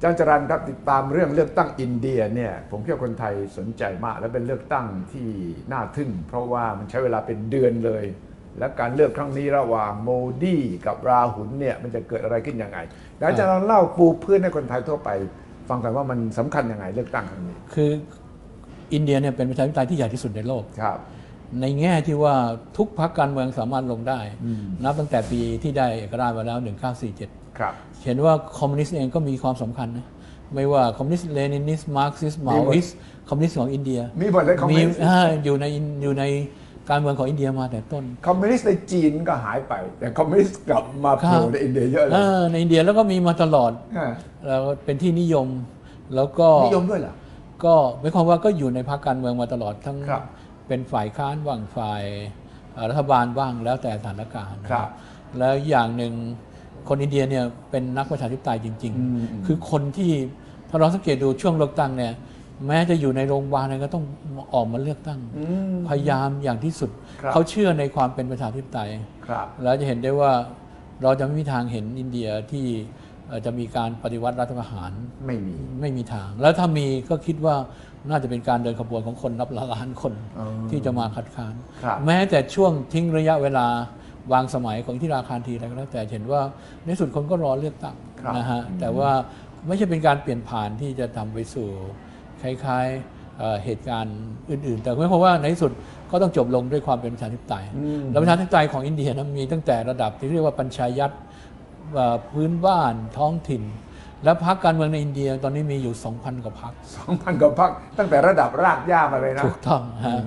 อาจารย์จรันครับติดตามเรื่องเลือกตั้งอินเดียเนี่ยผมเชื่อคนไทยสนใจมาก และเป็นเลือกตั้งที่น่าทึ่ง เพราะว่ามันใช้เวลาเป็นเดือนเลย และการเลือกครั้งนี้ระหว่างโมดีกับราหุลเนี่ยมันจะเกิดอะไรขึ้นยังไงแล้วอาจารย์ลองเล่าปูพื้นให้คนไทยทั่วไป ฟังกันว่ามันสำคัญยังไงเลือกตั้งครั้งนี้ คืออินเดียเนี่ยเป็นประชาธิปไตยที่ใหญ่ที่สุดในโลกครับ ในแง่ที่ว่าทุกพรรคการเมืองสามารถลงได้ นับตั้งแต่ปีที่ได้เอกราชมาแล้ว1947ครับ เห็นว่าคอมมิวนิสต์เองก็มีความสำคัญนะไม่ว่าคอมมิวนิสต์เลนินิสต์มาร์กซิสต์มาโออิสต์คอมมิวนิสต์ของอินเดีย มีหมดเลยคอมมิวนิสต์อ่าอยู่ในอยู่ในการเมืองของอินเดียมาแต่ต้น คอมมิวนิสต์ในจีนก็หายไป แต่คอมมิวนิสต์กลับมาโผล่ในอินเดียเยอะเลเอยอในอินเดียแล้วก็มีมาตลอดอ่าแล้วเป็นที่นิยมแล้วก็นิยมด้วยเหรอก็หมายความว่าก็อยู่ในพรรคการเมืองมาตลอดทั้งครับเป็นฝ่ายค้านบ้างฝ่ายเอ่อรัฐบาลบ้างแล้วแต่สถานการณ์นะครับแล้วอย่างหนึ่ง คนอินเดียเนี่ยเป็นนักประชาธิปไตยจริงอืมๆคือคนที่ถ้าเราสังเกตดูช่วงเลือกตั้งเนี่ยแม้จะอยู่ในโรงพยาบาลอะไรก็ต้องออกมาเลือกตั้งอืมพยายามอย่างที่สุดครับเขาเชื่อในความเป็นประชาธิปไตยครับแล้วจะเห็นได้ว่าเราจะไม่มีทางเห็นอินเดียที่เอ่อจะมีการปฏิวัติรัฐประหารไม่มีไม่มีทาง แล้วถ้ามีก็คิดว่าน่าจะเป็นการเดินขบวนของคนนับล้านคนอ๋อที่จะมาคัดค้านครับแม้แต่ช่วงทิ้งระยะเวลา วางสมัยของที่ราคารทีอะไรก็แล้วแต่เห็นว่าในสุดคนก็รอเลือกตั้งครับนะฮะแต่ว่าไม่ใช่เป็นการเปลี่ยนผ่านที่จะทำไปสู่คล้ายๆเอ่อเหตุการณ์อื่น ๆ แต่ไม่เพราะว่าในที่สุดก็ต้องจบลงด้วยความเป็นประชาธิปไตยอืมแล้วประชาธิปไตยของอินเดียนะมีตั้งแต่ระดับที่เรียกว่าปัญชายัตเอ่อพื้นบ้านท้องถิ่น และพรรคการเมืองในอินเดียตอนนี้มีอยู่ 2,000 กว่าพรรคสองพันกว่าพรรคตั้งแต่ระดับรากหญ้ามาเลยนะถูกต้องฮะ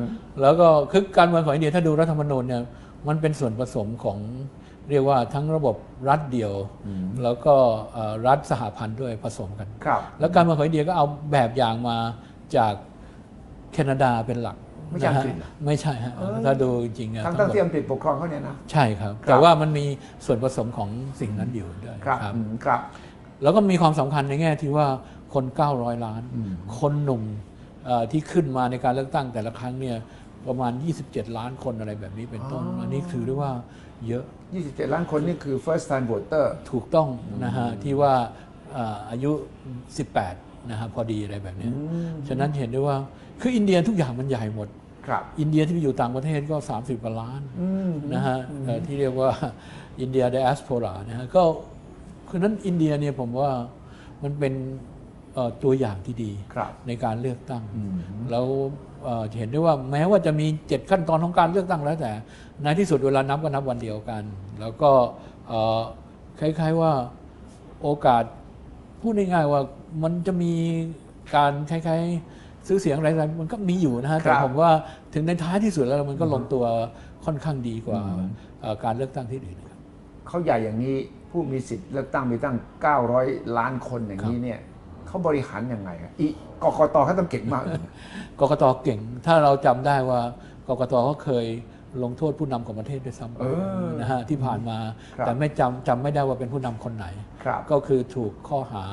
แล้วก็คือการเมืองของอินเดียถ้าดูรัฐธรรมนูญเนี่ย มันเป็นส่วนผสมของเรียกว่าทั้งระบบรัฐเดียว แล้วก็เอ่อรัฐสหพันธ์ด้วยผสมกันครับแล้วการเมืองของอินเดียก็เอาแบบอย่างมาจากแคนาดาเป็นหลักไม่ใช่อังนะฮะกฤษเหรอไม่ใช่ฮะถ้าดูจริงๆอะทั้งทั้ตั้งงหมดที่อังกฤษปกครองเขาเนี่ยนะใช่ครับครับ แต่ว่ามันมีส่วนผสมของสิ่งนั้นอยู่ด้วยครับครับอืมครับแล้วก็มีความสำคัญในแง่ที่ว่าคน 900 ล้านอืมคนหนุ่มเอ่อที่ขึ้นมาในการเลือกตั้งแต่ละครั้งเนี่ย ประมาณ 27 ล้านคนอะไรแบบนี้เป็นต้น อันนี้ถือได้ว่าเยอะ 27 ล้านคนนี่คือ first time voter ถูกต้องนะฮะที่ว่าเอ่ออายุ 18 นะฮะพอดีอะไรแบบเนี้ยฉะนั้นเห็นได้ว่าคืออินเดียทุกอย่างมันใหญ่หมดครับอินเดียที่ไปอยู่ต่างประเทศก็ 30กว่าล้านอืมนะฮะเอ่อที่เรียกว่าอินเดีย i ด s ส o r a นะฮะก็คือนั้นอินเดียเนี่ยผมว่ามันเป็นเอ่อตัวอย่างที่ดีครับในการเลือกตั้งอืมแล้ว เอ่อจะเห็นได้ว่าแม้ว่าจะมี 7 ขั้นตอนของการเลือกตั้งแล้วแต่ในที่สุดเวลานับก็นับวันเดียวกัน แล้วก็เอ่อคล้าย ๆว่าโอกาสพูดง่ายๆว่ามันจะมีการคล้าย ๆ ซื้อเสียงอะไรๆมันก็มีอยู่นะฮะครัแต่บผมว่าถึงในท้ายที่สุดแล้วมันก็ลงตัวค่อนข้างดีกว่าอืมเอ่อการเลือกตั้งที่อื่นครับเขาใหญ่อย่างนี้ผู้มีสิทธิ์เลือกตั้งมีตั้ง 900 ล้านคนอย่างนี้เนี่ย เขาบริหารยังไงอะอีกกตเขาต้องเก่งมากเลยนะกกตเก่ง ถ้าเราจำได้ว่ากกตเขาเคยลงโทษผู้นำของประเทศด้วยซ้เออำนะฮะที่ผ่านมา ครับ แต่ไม่จำจำไม่ได้ว่าเป็นผู้นำคนไหน ครับ ก็คือถูกข้อหา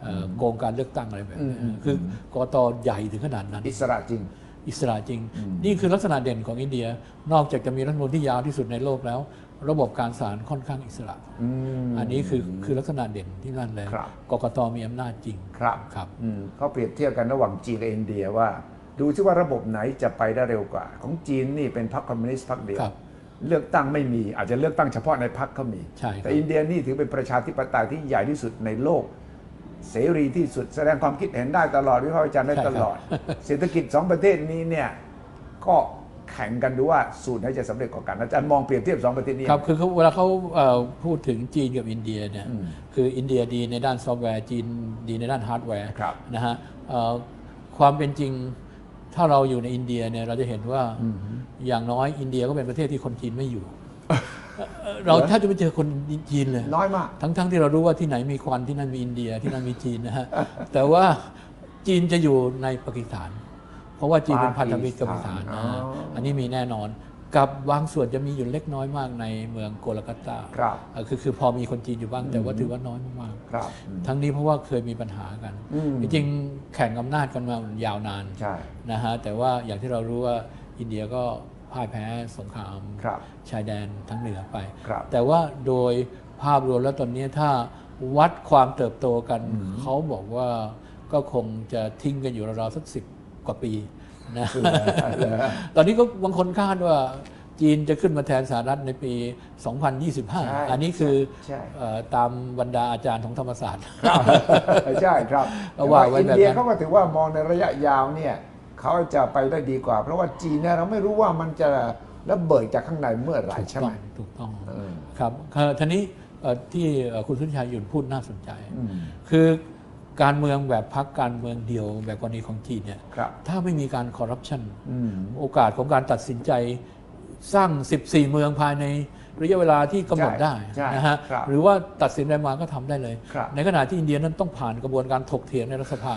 เอ่ออโกงการเลือกตั้งอะไรแบบนี้อืม คือกกตใหญ่ถึงขนาดนั้น อิสระจริง อิสระจริง นี่คือลักษณะเด่นของอินเดีย นอกจากจะมีรัฐธรรมนูญที่ยาวที่สุดในโลกแล้ว ระบบการศาลค่อนข้างอิสระอืมอันนี้คือคือลักษณะเด่นที่นั่นเลยครับ กกตมีอำนาจจริงครับครับ อืมเขาเปรียบเทียบกันระหว่างจีนกับอินเดียว่า ดูซิว่าระบบไหนจะไปได้เร็วกว่า ของจีนนี่เป็นพรรคคอมมิวนิสต์พรรคเดียวครับเลือกตั้งไม่มีอาจจะเลือกตั้งเฉพาะในพรรคเขามี ใช่ครับ แต่อินเดียนี่ถือเป็นประชาธิปไตยที่ใหญ่ที่สุดในโลก เสรีที่สุดแสดงความคิดเห็นได้ตลอดวิพากษ์วิจารณ์ได้ตลอด เศรษฐกิจสองประเทศนี้เนี่ยก็ แข่งกันดูว่าสูตรไหนจะสำเร็จกว่ากันอาจารย์มองเปรียบเทียบสองประเทศนี้ครับคือเขาเวลาเขาเอ่อพูดถึงจีนกับอินเดียเนี่ยอืมคืออินเดียดีในด้านซอฟต์แวร์จีนดีในด้านฮาร์ดแวร์ครับนะฮะเอ่อความเป็นจริงถ้าเราอยู่ในอินเดียเนี่ยเราจะเห็นว่าอย่างน้อยอินเดียก็เป็นประเทศที่คนจีนไม่อยู่เอ่อเราแทบจะไม่เจอคนจีนเลยน้อยมาก ทั้งๆที่เรารู้ว่าที่ไหนมีควันที่นั่นมีอินเดียที่นั่นมีจีนนะฮะแต่ว่าจีนจะอยู่ในปากีสถาน เพราะว่าจีนเป็นพันธมิตรกับปากีสถานนะฮะอ๋ออัอันนี้มีแน่นอน กับบางส่วนจะมีอยู่เล็กน้อยมากในเมืองโกลกัตตาครับเอ่อคือคือพอมีคนจีนอยู่บ้างแต่ว่าถือว่าน้อยมากครับๆทั้งนี้เพราะว่าเคยมีปัญหากัน อืม จริงๆแข่งอำนาจกันมายาวนาน ใช่ นะฮะแต่ว่าอย่างที่เรารู้ว่าอินเดียก็พ่ายแพ้สงครามครับชายแดนทั้งเหนือไป ครับแต่ว่าโดยภาพรวมแล้วตอนนี้ถ้าวัดความเติบโตกัน เขาบอกว่าก็คงจะทิ้งกันอยู่ราวๆสักสิบ กว่าปีนะตอนนี้ก็บางคนคาดว่าจีนจะขึ้นมาแทนสหรัฐในปีใช่2025 อันนี้คือใช่เอ่อตามบรรดาอาจารย์ของธรรมศาสตร์ครับใช่ครับก็ว่าไว้อินแบบนั้นเดียเขาก็ถือว่ามองในระยะยาวเนี่ยเขาจะไปได้ดีกว่า เพราะว่าจีนเนี่ยเราไม่รู้ว่ามันจะระเบิดจากข้างในเมื่อไหร่ใช่ไหมถูกต้องเออครับเอ่อทีนี้เอ่อที่เอ่อคุณสุทธิชัยหยุ่นพูดน่าสนใจอืมคือ การเมืองแบบพักการเมืองเดียวแบบกรณีของจีนเนี่ยครับ ถ้าไม่มีการคอร์รัปชันอืม โอกาสของการตัดสินใจสร้าง 14 เมืองภายใน ระยะเวลาที่กำหนดใช่ได้ใช่นะฮะครับหรือว่าตัดสินอะไรมาก็ทำได้เลยครับในขณะที่อินเดียนั้นต้องผ่านกระบวนการถกเถียงในรัฐสภา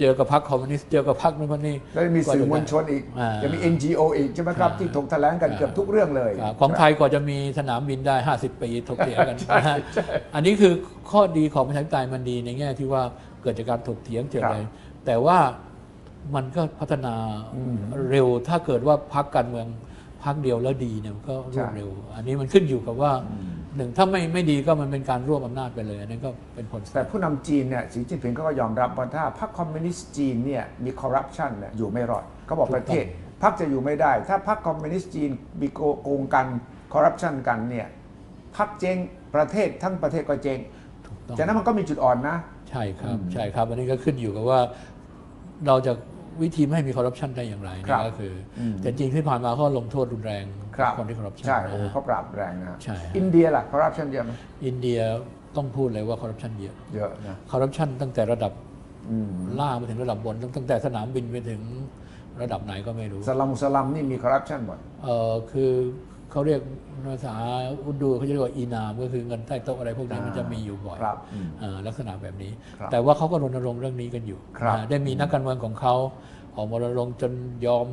เจอกับพรรคคอมมิวนิสต์เจอกับพรรคนู้นพรรคนี้แล้วมีสื่อมวลชนอีกอ่าจะมี NGO อีกใช่ไหมครับอ่าที่ถกแถลงกันเกือบทุกเรื่องเลยอ่าของไทยกว่าจะมีสนามบินได้ 50 ปีถกเถียงกันนะฮะอันนี้คือข้อดีของประชาธิปไตยมันดีในแง่ที่ว่าเกิดจากการถกเถียงเจออะไรแต่ว่ามันก็พัฒนาเร็วถ้าเกิดว่าพักการเมือง พักเดียวแล้วดีเนี่ยมันก็รวดเร็ว อันนี้มันขึ้นอยู่กับว่าหนึ่งถ้าไม่ไม่ดีก็มันเป็นการรวบอำนาจไปเลยอันนั้นก็เป็นผลเสีแต่ยผู้นำจีนเนี่ยสีจิ้นผิงเขาก็ยอมรับว่าถ้าพรรคคอมมิวนิสต์จีนเนี่ยมีคอร์รัปชันเนี่ยอยู่ไม่รอดเขาบอกประเทศพรรคจะอยู่ไม่ได้ ถ้าพรรคคอมมิวนิสต์จีนมีโกโกงกันคอร์รัปชันกันเนี่ยพรรคเจ๊งประเทศทั้งประเทศก็เจ๊งถูกต้องฉะนั้นมันก็มีจุดอ่อนนะ ใช่ครับใช่ครับ อันนี้ก็ขึ้นอยู่กับว่าเราจะ วิธีไม่ให้มีคอร์รัปชันได้อย่างไรครันะบก็คืออมแต่จริงที่ผ่านมาเขาลงโทษรุนแรงครับคนที่คอร์รัปชันใช่โอ้นะฮะเขาปราบแรงนะใช่ฮะอินเดียล่ะคอร์รัปชันเยอะไหมอินเดียต้องพูดเลยว่าคอร์รัปชันเยอะเยอะนะคอร์รัปชันตั้งแต่ระดับอืมล่างไปถึงระดับบนตั้งตั้งแต่สนามบินไปถึงระดับไหนก็ไม่รู้สลัมสลัมนี่มีคอร์รัปชันหมดเออคือ เขาเรียกภาษาอุดูเขาจะเรียกว่าอีนามก็คือเงินใต้โต๊ะอะไรพวกนี้อ่ามัมันจะมีอยู่บ่อยครับอืมอ่าลักษณะแบบนี้ครับแต่ว่าเขาก็รณรงค์เรื่องนี้กันอยู่ครับอ่าได้มีนักการเมืองของเขาออกมารณรงค์จนยอม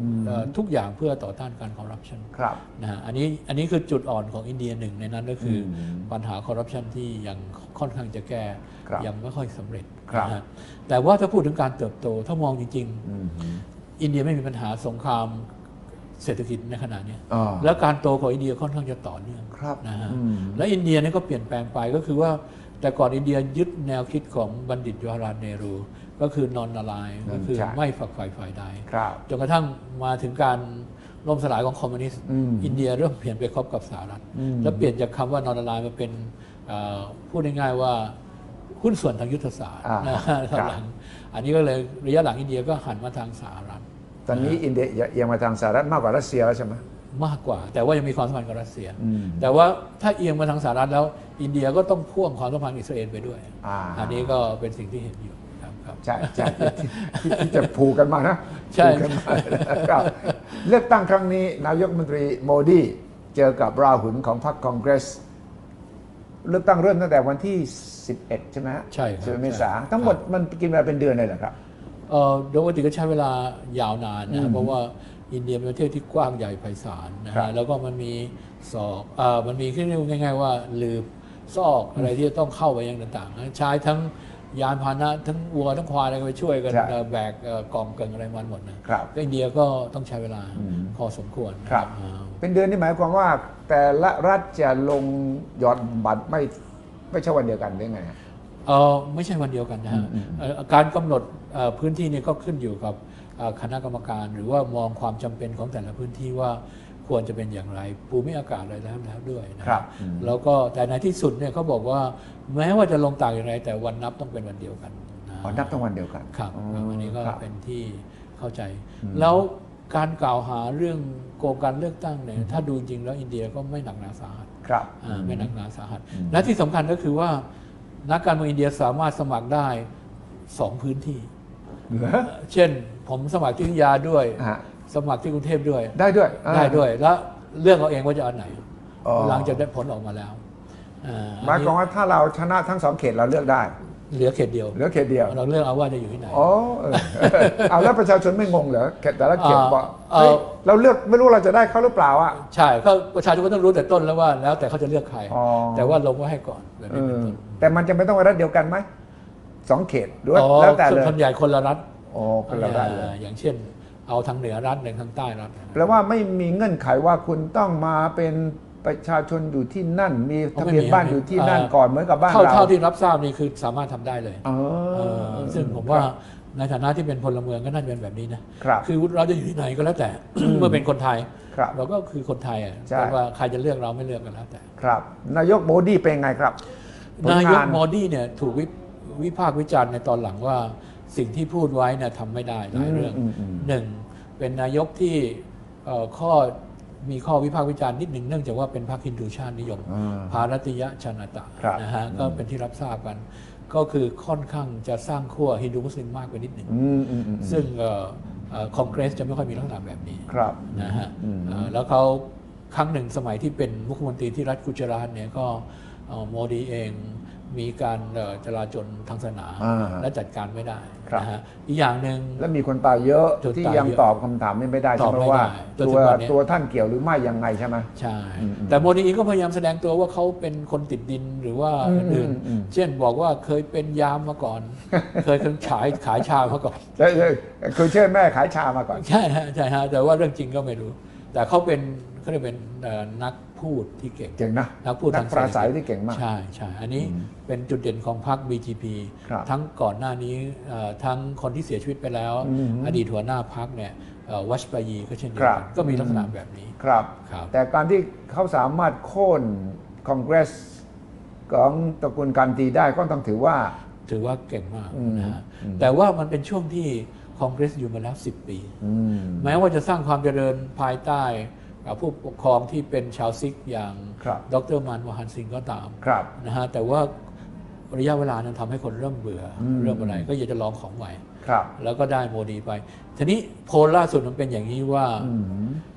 อืมเอ่อทุกอย่างเพื่อต่อต้านการคอร์รัปชันครับนะฮะอันนี้อันนี้คือจุดอ่อนของอินเดียหนึ่งในนั้นก็คืออมปัญหาคอร์รัปชันที่ยังค่อนข้างจะแก้ครับยังไม่ค่อยสำเร็จครับนะฮะแต่ว่าถ้าพูดถึงการเติบโตถ้ามองจริงอืมๆอินเดียไม่มีปัญหาสงคราม เศรษฐกิจในขณะเนี้ยอ่า แล้วการโตของอินเดียค่อนข้างจะต่อเนื่องครับนะฮะอืม และอินเดียเนี่ยก็เปลี่ยนแปลงไปก็คือว่าแต่ก่อนอินเดียยึดแนวคิดของบัณฑิตจวาลาเนรู ก็คือนอนนาลายอืมก็คือใช่ ไม่ฝักใฝ่ฝ่ายใด ครับ จนกระทั่งมาถึงการล่มสลายของคอมมิวนิสต์อืมอินเดียเริ่มเปลี่ยนไปคบกับสหรัฐ อืม แล้วเปลี่ยนจากคำว่านอนนาลายมาเป็นเอ่อพูดง่ายๆว่าหุ้นส่วนทางยุทธศาสตร์อ่านะครัตอบนหลังอันนี้ก็เลยระยะหลังอินเดียก็หันมาทางสหรัฐ ตอนนี้อินเดียเอียงมาทางสหรัฐมากกว่ารัสเซียแล้วใช่ไหมมากกว่า แต่ว่ายังมีความสัมพันธ์กับรัสเซียอืมแต่ว่าถ้าเอียงมาทางสหรัฐแล้ว อินเดียก็ต้องพ่วงความสัมพันธ์กับอิสราเอลไปด้วยอ่าอันนี้ก็เป็นสิ่งที่เห็นอยู่ครับครับใช่ใช่ที่ที่ที่จะผูกกันมานะใช่ผูกกันมาครับเลือกตั้งครั้งนี้ นายกรัฐมนตรีโมดีเจอกับราหุลของพรรคคองเกรส เลือกตั้งเริ่มตั้งแต่วันที่ 11 ใช่ไหมฮะใช่ครับสิบเมษาใช่ทั้งหมดมันกินเวลาเป็นเดือนเลยเหรอครับ เอ่อโดยปกติก็ใช้เวลายาวนานอืนะมเพราะว่าอินเดียเป็นประเทศที่กว้างใหญ่ไพศาลนะครัฮะบแล้วก็มันมีศอกเอ่อมันมีที่เรียกง่าย ๆ ว่าลืบซอกอะไรที่จะต้องเข้าไปยังต่างๆนะใช้ทั้งยานพาหนะทั้งวัวทั้งควายอะไรก็ไปช่วยกันใช่ เอ่อแบกเอ่อกล่องเกิงอะไรมันหมดนะ ครับ ก็อินเดียก็ต้องใช้เวลาอืมพอสมควรนะครับ อ่าเป็นเดือนนี่หมายความว่า แต่ละรัฐจะลงหยอดบัตรไม่ไม่ใช่วันเดียวกันหรือไงฮะ เออไม่ใช่วันเดียวกันนะฮะอืมเอ่อการกำหนดเอ่อพื้นที่เนี่ยก็ขึ้นอยู่กับเอ่อคณะกรรมการ หรือว่ามองความจำเป็นของแต่ละพื้นที่ว่าควรจะเป็นอย่างไรภูมิอากาศอะไรแล้วแล้วด้วยนะฮะครับอืมแล้วก็แต่ในที่สุดเนี่ยเขาบอกว่าแม้ว่าจะลงต่างอย่างไร แต่วันนับต้องเป็นวันเดียวกันนะอ๋อนับทั้งวันเดียวกันครับครับอันนี้ก็ครับ เป็นที่เข้าใจ แล้วการกล่าวหาเรื่องโกงการเลือกตั้งเนี่ยถ้าดูจริงแล้วอินเดียก็ไม่หนักหนาสาหัสครับ อ่าไม่หนักหนาสาหัสอืมและที่สำคัญก็คือว่า นักการเมืองอินเดียสามารถสมัครได้สองพื้นที่ เหรอเช่น ผมสมัครที่พัทยาด้วย ฮะสมัครที่กรุงเทพด้วย ได้ด้วยอ่า ได้ด้วย แล้วเรื่องเอาเองว่าจะเอาไหน อ๋อ หลังจากได้ผลออกมาแล้วอ่าหมายความว่าถ้าเราชนะทั้งสองเขตเราเลือกได้ เหลือเขตเดียว เหลือเขตเดียว เราเลือกเอาว่าจะอยู่ที่ไหน อ๋อเออเอาแล้วประชาชนไม่งงเหรอเขตแต่ละเขตอ่าบอกเอ่อเฮ้ยเราเลือกไม่รู้เราจะได้เขาหรือเปล่าอะ ใช่ก็ประชาชนก็ต้องรู้แต่ต้นแล้วว่าแล้วแต่เขาจะเลือกใคร อ๋อ แต่ว่าลงไว้ให้ก่อนแบบเอนี้เป็นอต้นแต่มันจะไม่ต้องรัฐเดียวกันไหมสองเขตหรือว่าอ๋อแล้วแต่เลยส่วนใหญ่คนละรัฐโอ้คนละรัฐเลย อ่าอย่างเช่น เอาทางเหนือรัฐหนึ่งทางใต้รัฐ แปลว่าไม่มีเงื่อนไขว่าคุณต้องมาเป็น ประชาชนอยู่ที่นั่น มีอ๋อทะไม่เบียนมีบ้านไม่มีอยู่ที่นั่นเอ่อก่อนเหมือนกับบ้านเท่าเราเท่าที่รับทราบนี่คือสามารถทำได้เลยอ๋อเออซึ่งผมว่าในฐานะที่เป็นพลเมืองก็น่าจะเป็นแบบนี้นะครับคือเราจะอยู่ที่ไหนก็แล้วแต่ เมื่อเป็นคนไทยครับเราก็คือคนไทยอะใช่แต่ว่าใครจะเลือกเราไม่เลือกกันแล้วแต่ ครับ นายกโมดีเป็นไงครับผลนายกงโมดีเนี่ยถูกวิวิพากษ์วิจารณ์ในตอนหลังว่าสิ่งที่พูดไว้เนี่ยทำไม่ได้หลายเรื่องอืมอืมอืมหนึ่งเป็นนายกที่เอ่อข้อ มีข้อวิพากษ์วิจารณ์นิดหนึ่งเนื่องจากว่าเป็นพรรคฮินดูชาตินิยมอ่าภารติยะชนตะครับนะฮะก็เป็นที่รับทราบกัน ก็คือค่อนข้างจะสร้างขั้วฮินดูมุสลิมมากไปนิดหนึ่ง อืมอืมอืมซึ่งเอ่อเอ่อคอนเกรสจะไม่ค่อยมีลักษณะแบบนี้ครับ นะฮะอืม เอ่อแล้วเขาครั้งหนึ่งสมัยที่เป็นมุขมนตรีที่รัฐกุจราตเนี่ยก็เอ่อโมดีเองมีการเอ่อจราจรทางศาสนา อ่า และจัดการไม่ได้ครับ นะฮะอีกอย่างหนึ่ง แล้วมีคนตายเยอะถูกที่ตายยังเยอะตอบคำถามนี้ไม่ได้ตใช่อบไหมไม่ว่าได้จนตัถึวงวันนี้ตัวท่านเกี่ยวหรือไม่ยังไงใช่ไหม ใช่ อืมอืมแต่โมดีเองก็พยายามแสดงตัวว่าเขาเป็นคนติดดินหรือว่าอืมอื่นอืมอืม ๆเช่นบอกว่าเคยเป็นยามมาก่อน เคยเคยขายขายชามาก่อน ใช่ใช่คือเชิญแม่ขายชามาก่อน ใช่ฮะใช่ฮะแต่ว่าเรื่องจริงก็ไม่รู้ แต่เขาเป็นเขาเรียกเป็นเอ่อนัก พูดที่เก่งเก่งนะนักพูดนัทากงปราศัยศสนที่เก่งมาก ใช่ใช่อันนี้เป็นจุดเด่นของพรรค BGP ครับทั้งก่อนหน้านี้เอ่อทั้งคนที่เสียชีวิตไปแล้วอืมอดีตหัวหน้าพรรคเนี่ยเอ่อวัชปายีก็เช่นเดียครัวบกันก็มีลักษณะแบบนี้ครับครับแต่การที่เขาสามารถโค่นคอนเกรสของตระกูลกันตีได้ก็ต้องถือว่า ถือว่าเก่งมากอืมนะฮะอืมแต่ว่ามันเป็นช่วงที่คอนเกรสอยู่มาแล้ว 10 ปีอืมแม้ว่าจะสร้างความเจริญภายใต้กับ ผู้ปกครองที่เป็นชาวซิกอย่างครับดรมันวฮันซิงก็ตามครับนะฮะแต่ว่าระยะเวลานั้นทำให้คนเริ่มเบื่ออมเริ่มอะไรก็อยากจะลองของใหม่ครับแล้วก็ได้โมดีไป ทีนี้โพลล่าสุดมันเป็นอย่างนี้ว่าอืม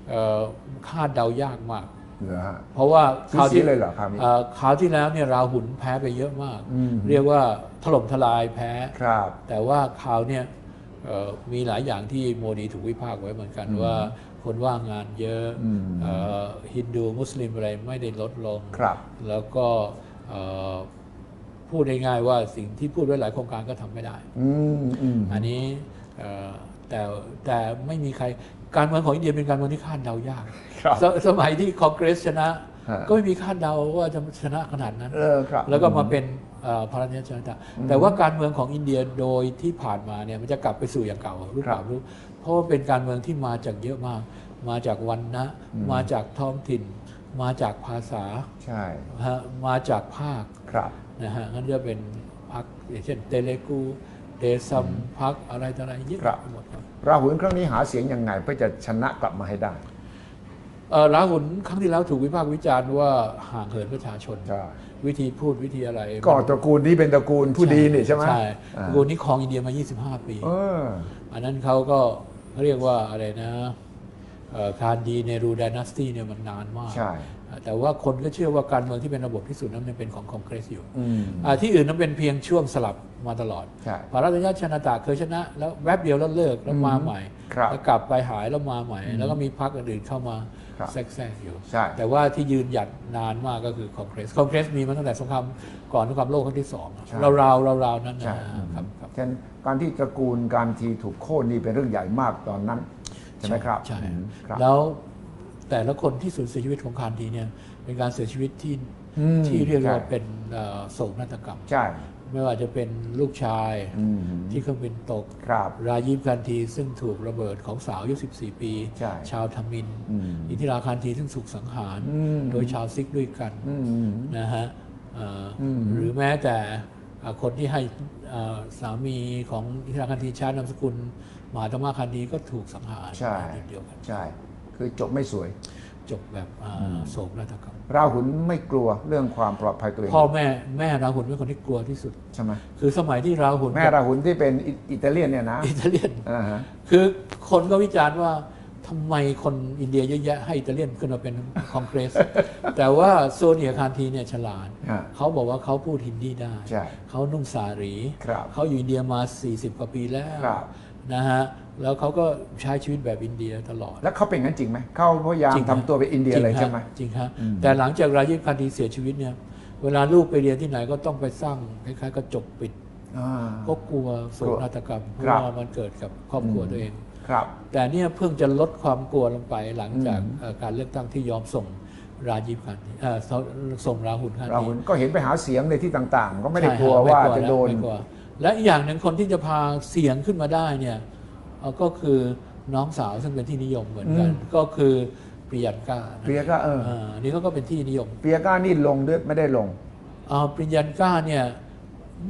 เอ่อคาดเดายากมากเหรอฮะเพราะว่าสูคราวสีที่เลยเหรอคราวนี้เอ่อคราวที่แล้วเนี่ยราหุลแพ้ไปเยอะมากอืมเรียกว่าถล่มทลายแพ้ครับแต่ว่าคราวเนี่ยเอ่อมีหลายอย่างที่โมดีถูกวิพากษ์ไว้เหมือนกันว่า คนว่างงานเยอะอืมเอ่อฮินดูมุสลิมอะไรไม่ได้ลดลงครับแล้วก็เอ่อพูดง่ายๆว่าสิ่งที่พูดไว้หลายโครงการก็ทำไม่ได้อืมอืมอันนี้เอ่อแต่แต่ไม่มีใครการเมืองของอินเดียเป็นการเมืองที่คาดเดายากครับสสมัยที่คอนเกรสชนะฮะก็ไม่มีคาดเดาว่าจะชนะขนาดนั้นเออครับแล้วก็มาเป็นเอ่อพาราเนียชนตะแต่ว่าการเมืองของอินเดียโดยที่ผ่านมาเนี่ยมันจะกลับไปสู่อย่างเก่าหรือเปล่าครับไม่รู้ เพราะว่าเป็นการเมืองที่มาจากเยอะมาก มาจากวันนะมาจากท้องถิ่น มาจากภาษาใช่ฮะมาจากภาคครับ นะฮะงั้นจะเป็นพักอย่างเช่นเตเลกูเดซัมพักอะไรต่ออะไรเยอะครับ ไปหมดครับ ราหุลครั้งนี้หาเสียงยังไงเพื่อจะชนะกลับมาให้ได้เอ่อราหุลครั้งที่แล้วถูกวิพากษ์วิจารณ์ว่าห่างเหินประชาชน ใช่วิธีพูดวิธีอะไรก็ตระกูลนี้เป็นตระกูลผู้ดีนี่ใช่ไหมใช่อ่าตระกูลนี้ครองอินเดียมา 25 ปี เออ อันนั้นเขาก็ เขาเรียกว่าอะไรนะเอ่อการดีเนรูดานาสตีเนี่ยมันนานมาก ใช่ แต่ว่าคนก็เชื่อว่าการเมืองที่เป็นระบบที่สุดนั้นเป็นของคอนเกรสอยู่อืมอ่าที่อื่นนั้นเป็นเพียงช่วงสลับมาตลอดใช่พาราตยาชนะตาเคยชนะ แล้วแวบเดียวแล้วเลิกแล้วมาใหม่ครับแล้วกลับไปหายแล้วมาใหม่ แล้วก็มีพรรคอื่นๆเข้ามาครับแทรกๆอยู่ใช่แต่ว่าที่ยืนหยัดนานมากก็คือคอนเกรสคอนเกรสมีมาตั้งแต่สงครามก่อนสงครามโลกครั้งที่สองใช่ราวๆราวๆนั้นใช่นะครับครับฉะนั้น การที่ตระกูลการทีถูกโค่นนี่เป็นเรื่องใหญ่มากตอนนั้น ใช่ไหมครับใช่อืมครับ แล้วแต่ละคนที่สูญเสียชีวิตของคานทีเนี่ยเป็นการเสียชีวิตที่อืมที่เรียกว่าใช่เป็นเอ่อโศกนาฏกรรม ใช่ ไม่ว่าจะเป็นลูกชายอืมที่เครื่องบินตกครับรายีฟคันทีซึ่งถูกระเบิดของสาวอายุ14 ปีใช่ชาวทมินอืมอินทิราคันทีซึ่งถูกสังหารอืมโดยชาวซิกด้วยกันอืมนะฮะเอ่ออมหรือแม้แต่เอ่อ คนที่ให้เอ่อสามีของอินทิราคันทีใช้นามสกุลมหาธรรมาคันทีก็ถูกสังหารใช่นิดเดียวกันใช่ คือจบไม่สวย จบแบบอ่าโศกนาฏกรรมราหุลไม่กลัวเรื่องความปลอดภัยตัวเองพ่อแม่แม่ราหุลเป็นคนที่กลัวที่สุดใช่ไหมคือสมัยที่ราหุลแม่ราหุลที่เป็นอิอิตาเลียนเนี่ยนะอิตาเลียนอ่าฮะคือคนก็วิจารณ์ว่า ทำไมคนอินเดียเยอะแยะให้อิตาเลียนขึ้นมาเป็นคอนเกรส แต่ว่าโซเนียคานทีเนี่ยฉลาด ฮะเขาบอกว่าเขาพูดฮินดีได้ ใช่เขานุ่งสารี ครับเขาอยู่อินเดียมา 40 กว่าปีแล้วครับ นะฮะ แล้วเขาก็ใช้ชีวิตแบบอินเดียตลอด แล้วเขาเป็นงั้นจริงไหมเขาพยายามจริงทำตัวเป็นอินเดียเลยใช่ไหมจริงครับอืม แต่หลังจากรายีฟคานทีเสียชีวิตเนี่ย เวลาลูกไปเรียนที่ไหนก็ต้องไปสร้างคล้ายๆกระจกปิด อ่า ก็กลัวโศกนาฏกรรมเพครัราะบว่ามันเกิดกับครอบครัวตัวเอง ครับ แต่เนี่ยเพิ่งจะลดความกลัวลงไปหลังจากอืมเอ่อการเลือกตั้งที่ยอมส่งราจีฟขันเอ่อส่งส่งราหุลขันเราก็เห็นไปหาเสียงในที่ต่าง ๆ ก็ไม่ได้ใช่กลัวฮว่าไม่กจะแล้วโดนไม่กลัวและอีกอย่างหนึ่งคนที่จะพาเสียงขึ้นมาได้เนี่ยเอ่อก็คือน้องสาวซึ่งเป็นที่นิยมเหมือนกันอืมก็คือปริยันกาเปียก็เออานี่เขาก็เป็นที่นิยมเปียก้านี่ลงด้วยไม่ได้ลงเอ่อปริยันกาเนี่ย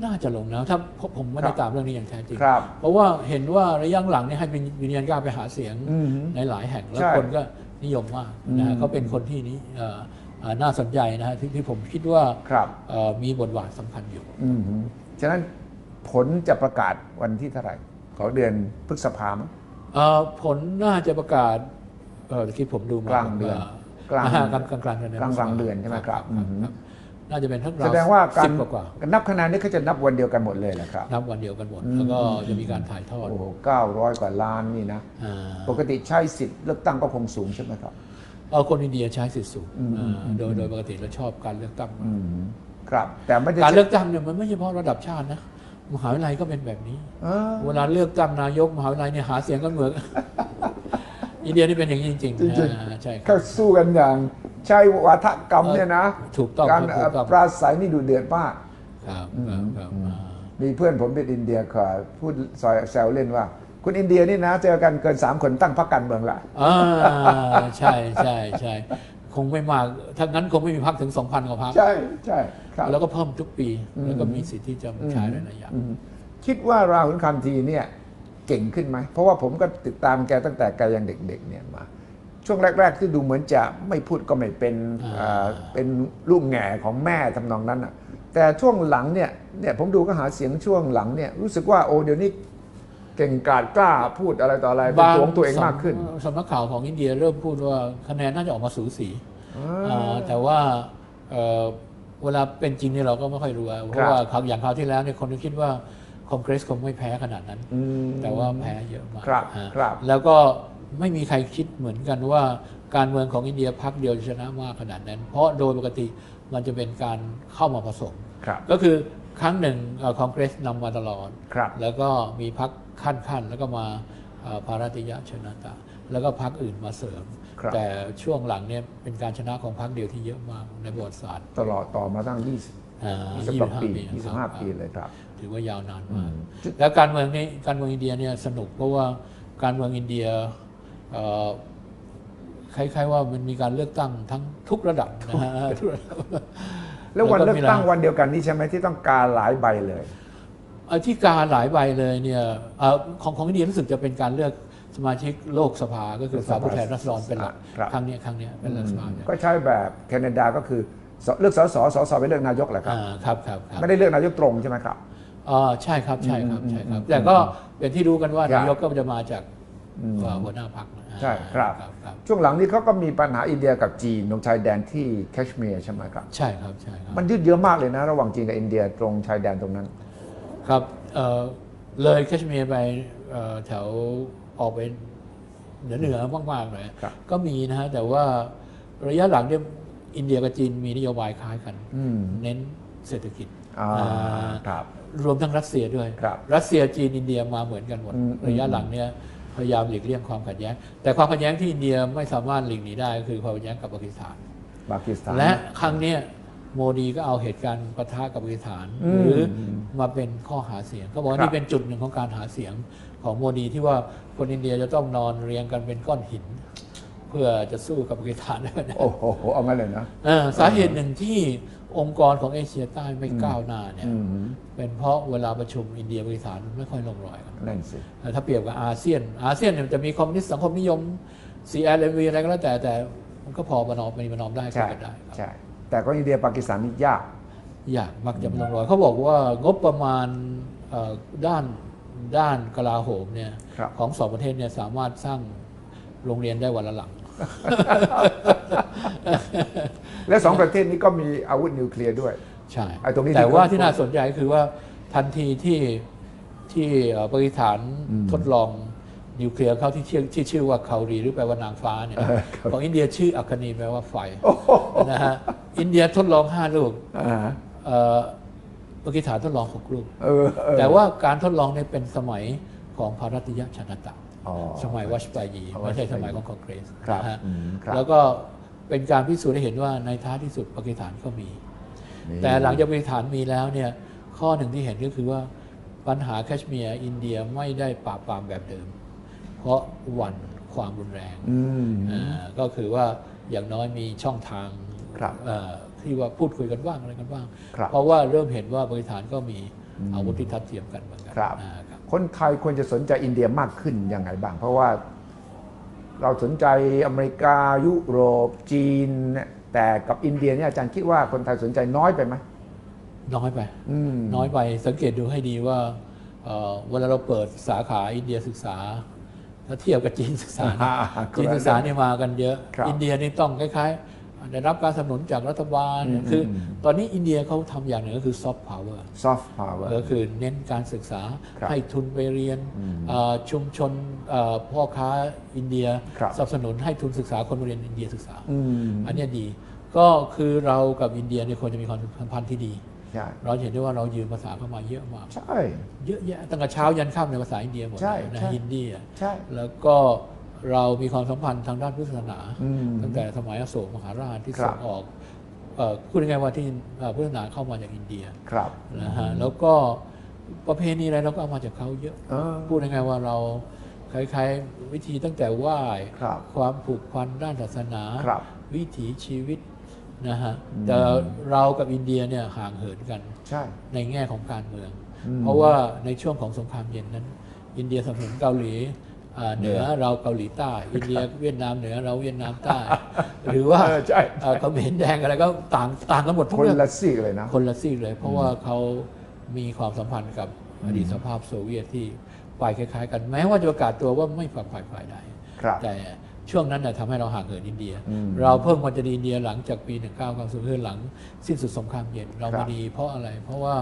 น่าจะลงแล้วถ้าผมผมไม่ได้ครับตามเรื่องนี้อย่างแท้จริงครับเพราะว่าเห็นว่าระยะหลังเนี่ยให้ปริยันกาไปหาเสียงอืมในหลายแห่งแล้วใช่คนก็นิยมมากนะอืฮะมเขาเป็นคนที่นี้เอ่อเอ่อน่าสนใจนะฮะที่ที่ผมคิดว่าครับเอ่อมีบทบาทสำคัญอยู่อืมฉะนั้นผลจะประกาศวันที่เท่าไหร่ของเดือนพฤษภาคมเอ่อผลน่าจะประกาศเออที่ผมดูมากลางเดือนกลางกลางกลางกลางกลางเดือนกลางกลางเดือนใช่ไหมครับครับอืมครับ น่าจะเป็นทั้งแสดงว่าการสิบกว่ากว่านับคะแนนนี่เขาจะนับวันเดียวกันหมดเลยแหละครับนับวันเดียวกันหมดอืมแล้วก็จะมีการถ่ายทอดโอ้โหเก้าร้อยกว่าล้านนี่นะอ่าปกติใช้สิทธิ์เลือกตั้งก็คงสูงใช่ไหมครับเออคนอินเดียใช้สิทธิสูงอืมอ่าโดยโดยปกติเราชอบการเลือกตั้งอืมครับ แต่ไม่ได้การเลือกตั้งเนี่ยมันไม่เฉพาะระดับชาตินะมหาวิทยาลัยก็เป็นแบบนี้เออเวลาเลือกตั้งนายกมหาวิทยาลัยเนี่ยหาเสียงกันเหมือนอินเดียนี่เป็นอย่างนี้จริงๆจริงอ่าใช่ครัเขาบสู้กันอย่าง ใช้วาทกรรมเนี่ยนะถูกต้องการถูกต้อง ปราศัยนี่ดูเดือดมาก ครับครับครับอ่ามีเพื่อนผมเป็นอินเดียขอพูดซอยแซวเล่นว่า คุณอินเดียนี่นะ เจอกันเกินสามคนตั้งพรรคการเมืองละ อ่าใช่ใช่ใช่คงไม่มากถ้างั้นคงไม่มีพักถึง 2,000กว่าพักใช่ใช่ครับ แล้วก็เพิ่มทุกปีอืมแล้วก็มีสิทธิ์ที่จะใช้หลายๆอย่าง อืมคิดว่าราหุลคันทีเนี่ยเก่งขึ้นไหม เพราะว่าผมก็ติดตามแกตั้งแต่แกยังเด็กๆเนี่ยมา ช่วงแรก ๆ ที่ดูเหมือนจะไม่พูดก็ไม่เป็นอ่าอ่าเป็นลูกแง่ของแม่ทำนองนั้นอะแต่ช่วงหลังเนี่ยเนี่ยผมดูก็หาเสียงช่วงหลังเนี่ยรู้สึกว่าโอ้เดี๋ยวนี้เก่งกาจกล้าพูดอะไรต่ออะไรเป็นตัวของตัวเองมากขึ้นสำนักข่าวของอินเดียเริ่มพูดว่าคะแนนน่าจะออกมาสูสีอ่าแต่ว่าเอ่อเวลาเป็นจริงเนี่ยเราก็ไม่ค่อยรู้อะเพครัราะบว่าคราวอย่างคราวที่แล้วเนี่ยคนก็คิดว่าคอนเกรสคงไม่แพ้ขนาดนั้นอืมแต่ว่าแพ้เยอะมากครับฮะครับแล้วก็ ไม่มีใครคิดเหมือนกันว่าการเมืองของอินเดียพักเดียวจะชนะมากขนาดนั้น เพราะโดยปกติมันจะเป็นการเข้ามาผสมครับก็คือครั้งหนึ่งคอนเกรสนำมาตลอดครับแล้วก็มีพักขั้นๆแล้วก็มาเอ่อภารติยะชนะตา แล้วก็พักอื่นมาเสริมครับแต่ช่วงหลังเนี่ยเป็นการชนะของพักเดียวที่เยอะมากในประวัติศาสตร์ ตลอดต่อมาตั้ง 20อ่า20กว่าปี25 25 ปีเลยครับ ถือว่ายาวนานอืมากมแล้วการเมืองนี้การเมืองอินเดียเนี่ยสนุกเพราะว่าการเมืองอินเดียเอ่อ คล้ายๆว่ามันมีการเลือกตั้งทั้งทุกระดับนะฮะทุกระดับ แล้ววันแล้วก็เลือกมีตั้งอะไรวันเดียวกันนี้ใช่ไหมที่ต้องการหลายใบเลยเอ่อที่การหลายใบเลยเนี่ยเอ่อของของอินเดียรู้สึกจะเป็นการเลือกสมาชิกโลกสภาก็คือสภาผู้แทนราษฎรเป็นหลักครับ ครั้งเนี้ยครั้งเนี้ยเป็นรัฐสภาเนี่ยก็ใช้แบบแคนาดาก็คือสเลือกสสสสไปเลือกนายกแหละครับ อ่าครับครับครับไม่ได้เลือกนายกตรงใช่ไหมครับ อ่าใช่ครับใช่ครับอืมใช่ครับอืมแต่ก็เป็นที่รู้กันว่าครับ นายกก็จะมาจาก อืมเอ่อหัวหน้าพรรคนะใช่ครับครับ ช่วงหลังนี้เขาก็มีปัญหาอินเดียกับจีนตรงชายแดนที่แคชเมียร์ใช่ไหมครับ ใช่ครับใช่ครับ มันยืดเยอะมากเลยนะ ระหว่างจีนกับอินเดียตรงชายแดนตรงนั้น ครับเอ่อเลยแคชเมียร์ไปเอ่อแถวออกไปเหนือเหนือมากๆเลยครับก็มีนะฮะแต่ว่าระยะหลังเนี่ยอินเดียกับจีนมีนโยบายคล้ายกันอืมเน้นเศรษฐกิจอ่าอ่าครับรวมทั้งรัสเซียด้วยครับรัสเซียจีนอินเดียมาเหมือนกันหมดอืมระยะหลังเนี่ย พยายามหลีกเลี่ยงความขัดแย้ง แต่ความขัดแย้งที่อินเดียไม่สามารถหลีกหนีได้ก็คือความขัดแย้งกับปากีสถาน ปากีสถาน และครั้งเนี้ยโมดีก็เอาเหตุการณ์ปะทะกับปากีสถานอืมหรือมาเป็นข้อหาเสียงเขาบอกว่าครับนี่เป็นจุดหนึ่งของการหาเสียงของโมดีที่ว่าคนอินเดียจะต้องนอนเรียงกันเป็นก้อนหิน เพื่อจะสู้กับปากีสถานได้นะโอ้โหเอางั้นเลยนะเออสาเหตุหนึ่งที่ องค์กรของเอเชียใต้ไม่ก้าวหน้าเนี่ยอืมเป็นเพราะเวลาประชุมอินเดียปากีสถานไม่ค่อยลงรอยกันนั่นสิแต่ถ้าเปรียบกับอาเซียน อาเซียนเนี่ยมันจะมีคอมมิวนิสต์สังคมนิยม CLMV อะไรก็แล้วแต่แต่มันก็พอประนอมมีประนอมได้คุใช่ยกันได้ครับใช่แต่ก็อินเดียปากีสถานนี่ยากยากมักจะไม่ลงรอยเขาบอกว่างบประมาณเอ่อด้านด้านกลาโหมเนี่ยครับของสองประเทศเนี่ยสามารถสร้างโรงเรียนได้วันละหลัง และสองประเทศนี้ก็มีอาวุธนิวเคลียร์ด้วย ใช่ไอ้ตรงนี้แต่ที่ว่าเขาที่น่าสนใจคือว่าทันทีที่ที่เอ่อปากีสถานอืมทดลองนิวเคลียร์เขาที่ชื่อที่ชื่อว่าคารีหรือแปลว่านางฟ้าเนี่ยนะเออครับของอินเดียชื่ออัคนีแปลว่าไฟนะฮะอินเดียทดลองห้าลูกอ่าเอ่อปากีสถานทดลองหกลูกเออเออแต่ว่าการทดลองเนี่ยเป็นสมัยของพารัตยชนตะ อ๋อสมัยวัชปายีอ๋อไม่ใช่วัชปายีสมัยของคอนเกรสครับนะฮะอืมครับ แล้วก็เป็นการพิสูจน์ให้เห็นว่าในท้ายที่สุดปากีสถานก็มี นี่แต่หลังจากปากีสถานมีแล้วเนี่ยข้อหนึ่งที่เห็นก็คือว่าปัญหาแคชเมียร์อินเดียไม่ได้ปราบปรามแบบเดิม เพราะหวั่นความรุนแรงอืม อ่าก็คือว่าอย่างน้อยมีช่องทางครับเอ่อที่ว่าพูดคุยกันบ้างอะไรกันบ้าง ครับเพราะว่าเริ่มเห็นว่าปากีสถานก็มีอาวุธที่ทัดเทียมกันเหมือนกัครับ อ่าครับ คนไทยควรจะสนใจอินเดียมากขึ้นยังไงบ้าง เพราะว่าเราสนใจอเมริกายุโรปจีนเนี่ยแต่กับอินเดียเนี่ยอาจารย์คิดว่าคนไทยสนใจน้อยไปไหมน้อยไปอืมน้อยไปสังเกตดูให้ดีว่าเอ่อเวลาเราเปิดสาขาอินเดียศึกษา ถ้าเทียบกับจีนศึกษาเนี่ยอ่าจีนศึกษาเนี่ยมากันเยอะครับอินเดียนี่ต้องคล้ายๆ ได้รับการสนับสนุนจากรัฐบาล อืมคืออม ตอนนี้อินเดียเขาทำอย่างหนึ่งก็คือซอฟต์พาวเวอร์ซอฟต์พาวเวอร์ก็คือเน้นการศึกษาครับให้ทุนไปเรียนอืมเอ่อชุมชนเอ่อพ่อค้าอินเดียครับ สนับสนุนให้ทุนศึกษาคนมาเรียนอินเดียศึกษาอืมอันเนี้ยดีก็คือเรากับอินเดียเนี่ยควรจะมีความสัมพันธ์ที่ดี ใช่เราเห็นได้ว่าเรายืมภาษาเข้ามาเยอะมากใช่ เยอะแยะตั้งแต่เช้ายันค่ำในภาษาอินเดียหมดใช่เลยนะใช่ ฮินดีอะใช่ แล้วก็ เรามีความสัมพันธ์ทางด้านพุทธศาสนาอืมตั้งแต่สมัยอโศกมหาราชที่ครับส่งออกเอ่อพูดง่ายๆว่าที่เอ่อพุทธศาสนาเข้ามาจากอินเดียครับนะฮะแล้วก็ประเพณีอะไรเราก็เอามาจากเขาเยอะเออพูดง่ายๆว่าเราคล้ายๆวิธีตั้งแต่ไหว้ครับความผูกพันด้านศาสนาครับวิถีชีวิตนะฮะอืมแต่เรากับอินเดียเนี่ยห่างเหินกันใช่ในแง่ของการเมืองอืมเพราะว่าในช่วงของสงครามเย็นนั้น อินเดียสนับสนุนเกาหลีอ่า เหนือเราเกาหลีใต้ อินเดียเวียดนามเหนือเราเวียดนามใต้ หรือว่าเออใช่เอ่อเขมรแดงอะไรก็ต่างต่างกันหมดทุกคนเรื่องละซีกเลยนะคนละซีกเลย เพราะว่าเขามีความสัมพันธ์กับอดีตสภาพโซเวียตที่ไปคล้ายๆ กันแม้ว่าจะประกาศตัวว่าไม่ฝักฝ่ายฝ่ายใดครับแต่ช่วงนั้นน่ะทำให้เราห่างเหินอินเดียอืมเราเพิ่งมาจะดีอินเดียหลังจากปี 1990คือหลังสิ้นสุดสงครามเย็นเราครัมาบดีเพราะอะไร เพราะว่า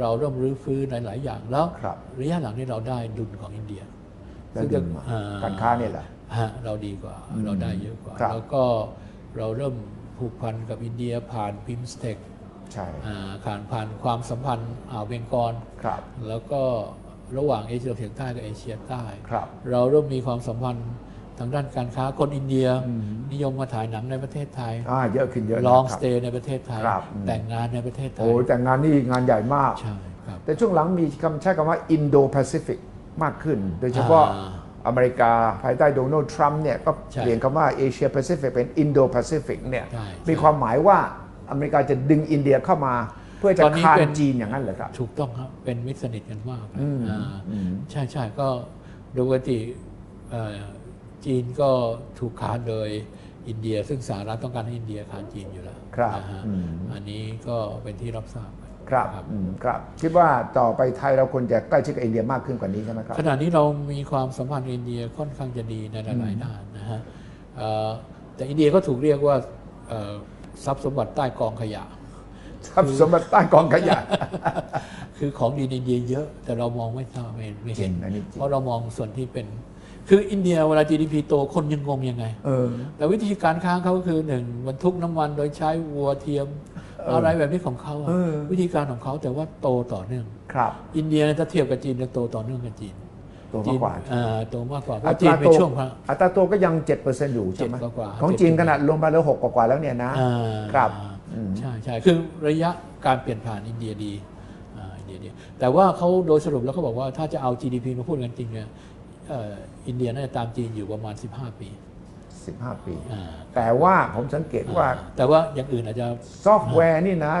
เราเริ่มรื้อฟื้นหลายๆอย่างแล้วครับระยะหลังนี้เราได้ดุลของอินเดีย ได้ดุลมาอ่การค้าเนี่ยแหละฮะเราดีกว่าอืมเราได้เยอะกว่าครับแล้วก็เราเริ่มผูกพันกับอินเดียผ่านพิมสเทคใช่ผ่านผ่านความสัมพันธ์อ่าวเบงกอลครับแล้วก็ระหว่างเอเชียตะวันออกเฉียงใต้กับเอเชียใต้ครับเราเริ่มมีความสัมพันธ์ทางด้านการค้าคนอินเดียอืมนิยมมาถ่ายหนังในประเทศไทยอ่าเยอะขึ้นเยอะนะลองคสรับเตย์ในประเทศไทยครับอืมแต่งงานในประเทศไทโอ้ยแต่งานนี่งานใหญ่มาก ใช่ครับ แต่ช่วงหลังมีคำใช้คำว่าอินโดแปซิฟิก มากขึ้น โดยเฉพาะอ่าอเมริกาภายใต้โดนัลด์ทรัมป์เนี่ยก็ใช่เปลี่ยนคำว่าเอเชียแปซิฟิกเป็นอินโดแปซิฟิกเนี่ยใช่มีความหมายว่าอเมริกาจะดึงอินเดียเข้ามา เพื่อจะตอนนี้คานเป็นจีนอย่างนั้นเหรอครับ ถูกต้องครับ เป็นมิตรสนิทกันมากอืมอ่าอืมใช่ใช่ก็โดยปกติเอ่อจีนก็ถูกขานโดยอินเดีย ซึ่งสหรัฐต้องการให้อินเดียขานจีนอยู่แล้วครับนะฮะอืมอันนี้ก็เป็นที่รับทราบกัน ครับครับอืมครับ คิดว่าต่อไปไทยเราควรจะใกล้ชิดกับอินเดียมากขึ้นกว่านี้ใช่ไหมครับ ขณะนี้เรามีความสัมพันธ์กับอินเดียค่อนข้างจะดีในหลายๆด้านนะฮะเอ่อแต่อินเดียก็ถูกเรียกว่าเอ่อทรัพย์สมบัติใต้กองขยะ ครับสมบัติใต้กองขยะ คือของดีในอินเดียเยอะ แต่เรามองไม่ทราบไม่ไม่เห็น จริงอันนี้จริง เพราะเรามองส่วนที่เป็น คืออินเดียเวลา GDP โตคนยังงงยังไง เออ แต่วิธีการค้าเขาก็คือหนึ่งบรรทุกน้ำมันโดยใช้วัวเทียมเออออะไรแบบนี้ของเขาอะเออ วิธีการของเขาแต่ว่าโตต่อเนื่อง ครับอินเดียเนี่ยถ้าเทียบกับจีนจะโตต่อเนื่องกับจีนตัวมากกว่า จีนอ่าโตมากกว่าเพอัราะตจีนราเป็นโตช่วงพระ อัตราโตก็ยัง 7%อยู่ใช่ไหมเจ็ดกว่าๆของเจ็ดจีนจุดขนาดรวมไปแล้วหกกว่าๆแล้วเนี่ยนะ อ่าครับอืม ใช่ใช่คือระยะการเปลี่ยนผ่านอินเดียดีอ่าอินเดียดีแต่ว่าเขาโดยสรุปแล้วเขาบอกว่าถ้าจะเอา GDP มาพูดกันจริงเนี่ยเอ่ออินเดียน่าจะตามจีนอยู่ประมาณ 15 ปี 15 ปีอ่าแต่ว่าผมสังเกตว่า แต่ว่าอย่างอื่นอาจจะซอฟต์แวร์นี่นะ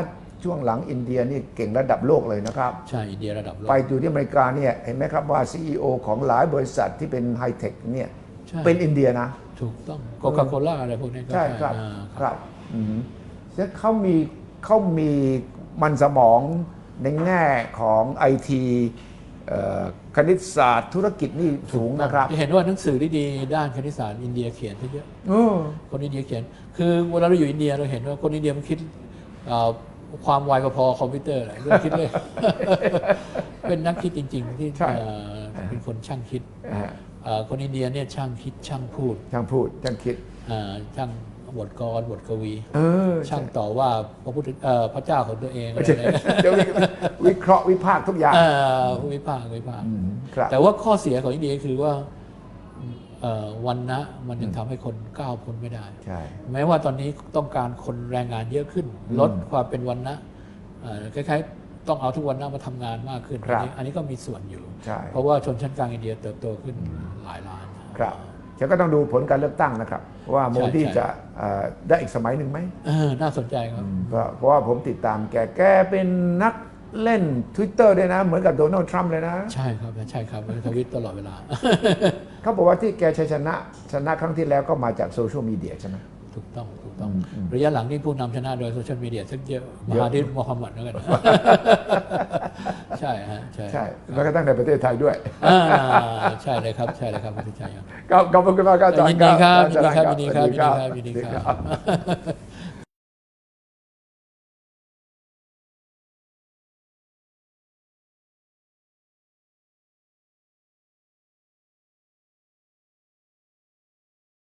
ช่วงหลังอินเดียนี่เก่งระดับโลกเลยนะครับ ใช่ อินเดียระดับโลก ไปอยู่ที่อเมริกาเนี่ยเห็นไหมครับว่า CEO ของหลายบริษัทที่เป็นไฮเทคเนี่ยใช่เป็นอินเดียนะ ถูกต้องโคคาโคล่าอะไรพวกนี้ก็ใช่ครับอ่าครับอืมแล้วเขามีเขามีมันสมองในแง่ของไอที คณิตศาสตร์ธุรกิจนี่สูงนะครับจะเห็นว่าหนังสือที่ดีด้านคณิตศาสตร์อินเดียเขียนเยอะเออคนอินเดียเขียน คือเวลาเราอยู่อินเดียเราเห็นว่าคนอินเดียมันคิดเอ่อความไวพอๆคอมพิวเตอร์อะไรเรื่องคิดเลย เป็นนักคิดจริง ๆ ที่ใช่ เอ่อเป็นคนช่างคิดอ่าเอ่อคนอินเดียเนี่ยช่างคิดช่างพูดช่างพูดช่างคิด เอ่อช่าง บทกรบทกวี เออช่างต่อว่าพระพุทธเอ่อพระเจ้าของตัวเองอะไรใช่เนี่ยเดี๋ยววิวิเคราะห์วิพากษ์ทุกอย่างเอ่อวิพากษ์วิพากษ์อืมครับแต่ว่าข้อเสียของอินเดียคือว่าเอ่อวันนะมันยังทำให้คนก้าวพ้นไม่ได้ใช่แม้ว่าตอนนี้ต้องการคนแรงงานเยอะขึ้น ลดความเป็นวันนะเอ่อคล้ายๆ ต้องเอาทุกวันนะมาทำงานมากขึ้นครัอับนี้อันนี้ก็มีส่วนอยู่ใช่เพราะว่าชนชั้นกลางอินเดียเติบโตขึ้นหลายล้านครับ ฉันก็ต้องดูผลการเลือกตั้งนะครับ ว่าโมดีใช่ จะเอ่อได้อีกสมัยหนึ่งไหมเออน่าสนใจครับเพราะเพราะว่าผมติดตามแกแกเป็นนักเล่น Twitter ด้วยนะ เหมือนกับโดนัลด์ทรัมป์เลยนะ ใช่ครับใช่ครับทวิตตลอดเวลา เขาบอกว่าที่แกชัยชนะชนะครั้งที่แล้วก็มาจากโซเชียลมีเดียใช่ไหม ถูกต้องถูกต้อง ระยะหลังนี่ผู้นำชนะโดยโซเชียลมีเดียสักเยอะมเยอะหาดิษมุฮัมมัดแล้วกันใช่ฮะใช่ใช่แล้วก็ตั้งในประเทศไทยด้วยอ่าใช่เลยครับใช่เลยครับคุณชัยครับขอบขอบคุณมากครับอาจารย์ยินดีครับอาจารย์ยินดีครับยินดีครับสวัสยินดีครับสวัส